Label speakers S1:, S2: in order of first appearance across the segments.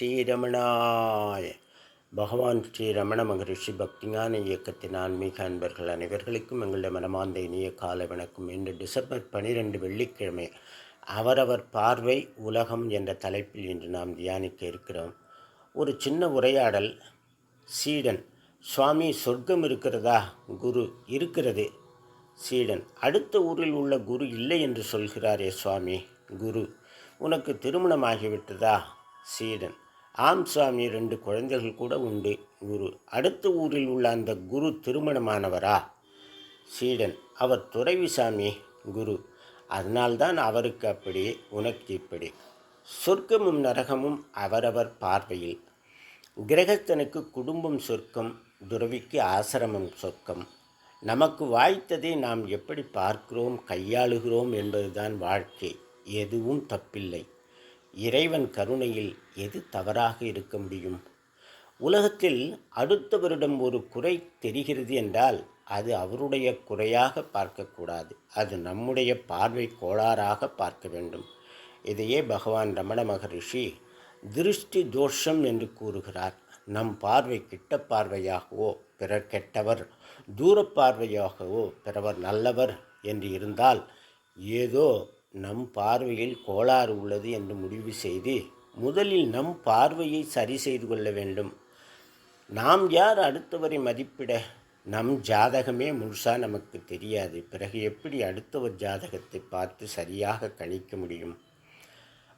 S1: ஸ்ரீரமணாய். பகவான் ஸ்ரீ ரமண மகரிஷி பக்திஞான இயக்கத்தின் ஆன்மீக அன்பர்கள் அனைவர்களுக்கும் எங்களுடைய மனமார்ந்த இனிய கால வணக்கம். இன்று டிசம்பர் பனிரெண்டு வெள்ளிக்கிழமை அவரவர் பார்வை உலகம் என்ற தலைப்பில் இன்று நாம் தியானிக்க இருக்கிறோம். ஒரு சின்ன உரையாடல். சீடன் சுவாமி சொர்க்கம் இருக்கிறதா? குரு இருக்கிறது. சீடன் அடுத்த ஊரில் உள்ள குரு இல்லை என்று சொல்கிறாரே சுவாமி. குரு உனக்கு திருமணமாகிவிட்டதா? சீடன் ஆம் சாமி ரெண்டு குழந்தைகள் கூட உண்டு. குரு அடுத்த ஊரில் உள்ள அந்த குரு திருமணமானவரா? சீடன் அவர் துறவி சாமி. குரு அதனால்தான் அவருக்கு அப்படி உனக்கு இப்படி. சொர்க்கமும் நரகமும் அவரவர் பார்வையில். கிரகஸ்தனுக்கு குடும்பம் சொர்க்கம் துறவிக்கு ஆசிரமம் சொர்க்கம். நமக்கு வாய்த்ததை நாம் எப்படி பார்க்கிறோம் கையாளுகிறோம் என்பதுதான் வாழ்க்கை. எதுவும் தப்பில்லை. இறைவன் கருணையில் எது தவறாக இருக்க முடியும்? உலகத்தில் அடுத்தவரிடம் ஒரு குறை தெரிகிறது என்றால் அது அவருடைய குறையாக பார்க்கக்கூடாது. அது நம்முடைய பார்வை கோளாறாக பார்க்க வேண்டும். இதையே பகவான் ரமண மகரிஷி திருஷ்டி தோஷம் என்று கூறுகிறார். நம் பார்வை கிட்ட பார்வையாகவோ பிறர் கெட்டவர் தூர பார்வையாகவோ பிறவர் நல்லவர் என்று இருந்தால் ஏதோ நம் பார்வையில் கோளாறு உள்ளது என்று முடிவு செய்து முதலில் நம் பார்வையை சரி செய்து கொள்ள வேண்டும். நாம் யார் அடுத்தவரை மதிப்பிட? நம் ஜாதகமே முழுசாக நமக்கு தெரியாது. பிறகு எப்படி அடுத்தவர் ஜாதகத்தை பார்த்து சரியாக கணிக்க முடியும்?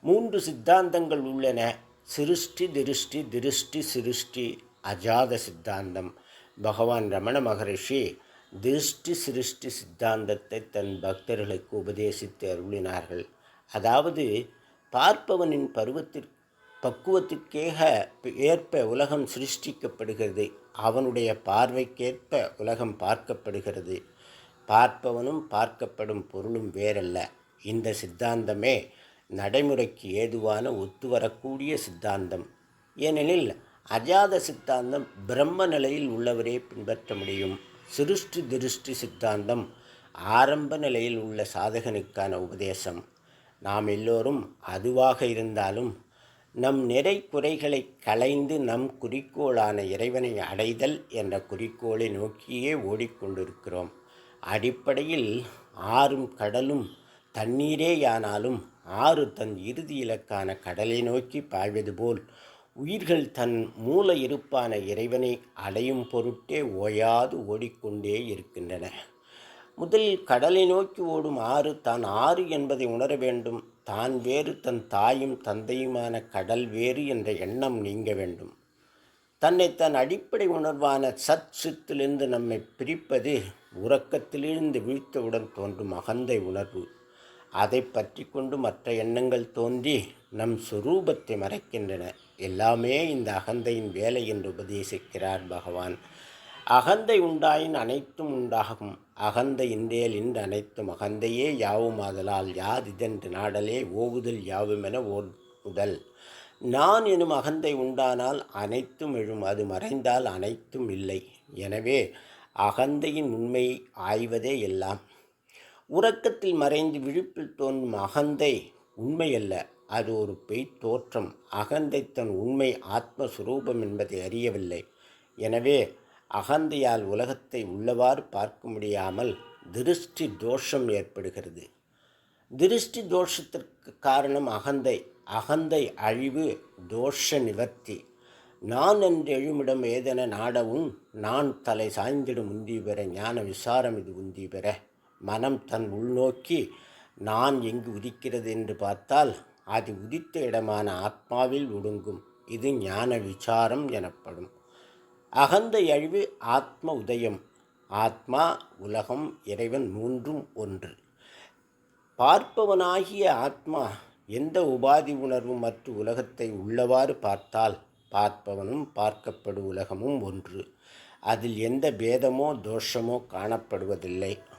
S1: மூன்று சித்தாந்தங்கள் உள்ளன. சிருஷ்டி திருஷ்டி திருஷ்டி சிருஷ்டி அஜாத சித்தாந்தம். பகவான் ரமண மகரிஷி திருஷ்டி சிருஷ்டி சித்தாந்தத்தை தன் பக்தர்களுக்கு உபதேசித்து அருளினார்கள். அதாவது பார்ப்பவனின் பருவத்திற்கு பக்குவத்திற்கேக ஏற்ப உலகம் சிருஷ்டிக்கப்படுகிறது. அவனுடைய பார்வைக்கேற்ப உலகம் பார்க்கப்படுகிறது. பார்ப்பவனும் பார்க்கப்படும் பொருளும் வேறல்ல. இந்த சித்தாந்தமே நடைமுறைக்கு ஏதுவான ஒத்துவரக்கூடிய சித்தாந்தம். ஏனெனில் அஜாத சித்தாந்தம் பிரம்ம நிலையில் உள்ளவரே பின்பற்ற முடியும். சிருஷ்டி திருஷ்டி சித்தாந்தம் ஆரம்ப நிலையில் உள்ள சாதகனுக்கான உபதேசம். நாம் எல்லோரும் அதுவாக இருந்தாலும் நம் நிறை குறைகளை களைந்து நம் குறிக்கோளான இறைவனை அடைதல் என்ற குறிக்கோளை நோக்கியே ஓடிக்கொண்டிருக்கிறோம். அடிப்படையில் ஆறும் கடலும் தண்ணீரேயானாலும் ஆறு தன் இறுதி இலக்கான கடலை நோக்கி பாய்வது போல் உயிர்கள் தன் மூல இருப்பான இறைவனை அடையும் பொருட்டே ஓயாது ஓடிக்கொண்டே இருக்கின்றன. முதலில் கடலை நோக்கி ஓடும் ஆறு தான் ஆறு என்பதை உணர வேண்டும். தான் வேறு தன் தாயும் தந்தையுமான கடல் வேறு என்ற எண்ணம் நீங்க வேண்டும். தன்னை தன் அடிப்படை உணர்வான சத் சித்திலிருந்து நம்மை பிரிப்பது உறக்கத்திலிருந்து வீழ்த்தவுடன் தோன்றும் அகந்தை உணர்வு. அதை பற்றி கொண்டு மற்ற எண்ணங்கள் தோன்றி நம் சுரூபத்தை மறைக்கின்றன. எல்லாமே இந்த அகந்தையின் வேலை என்று உபதேசிக்கிறார் பகவான். அகந்தை உண்டாயின் அனைத்தும் உண்டாகும். அகந்தை இன்றேல் இன்று அனைத்தும் அகந்தையே யாவுமாதலால் இதென்று நாடலே ஓவுதல் யாவுமென ஓர் உடல் நான் எனும் அகந்தை உண்டானால் அனைத்தும் எழும் அது மறைந்தால் அனைத்தும் இல்லை. எனவே அகந்தையின் உண்மையை ஆய்வதே எல்லாம். உறக்கத்தில் மறைந்து விழிப்பில் தோன்றும் அகந்தை உண்மையல்ல. அது ஒரு பெய்த் தோற்றம். அகந்தை தன் உண்மை ஆத்மஸ்வரூபம் என்பதை அறியவில்லை. எனவே அகந்தையால் உலகத்தை உள்ளவாறு பார்க்க முடியாமல் திருஷ்டி தோஷம் ஏற்படுகிறது. திருஷ்டி தோஷத்திற்கு காரணம் அகந்தை. அகந்தை அழிவு தோஷ நிவர்த்தி. நான் என்று எழுமிடம் ஏதென நாடவும் நான் தலை சாய்ந்திடும் உந்தி பெற ஞான விசாரம் இது உந்தி பெற. மனம் தன் உள்நோக்கி நான் எங்கு உதிக்கிறது என்று பார்த்தால் அது உதித்த இடமான ஆத்மாவில் ஒடுங்கும். இது ஞான விசாரம் எனப்படும். அகந்த அழிவு ஆத்ம உதயம். ஆத்மா உலகம் இறைவன் மூன்றும் ஒன்று. பார்ப்பவனாகிய ஆத்மா எந்த உபாதி உணர்வும் மற்றும் உலகத்தை உள்ளவாறு பார்த்தால் பார்ப்பவனும் பார்க்கப்படும் உலகமும் ஒன்று. அதில் எந்த பேதமோ தோஷமோ காணப்படுவதில்லை.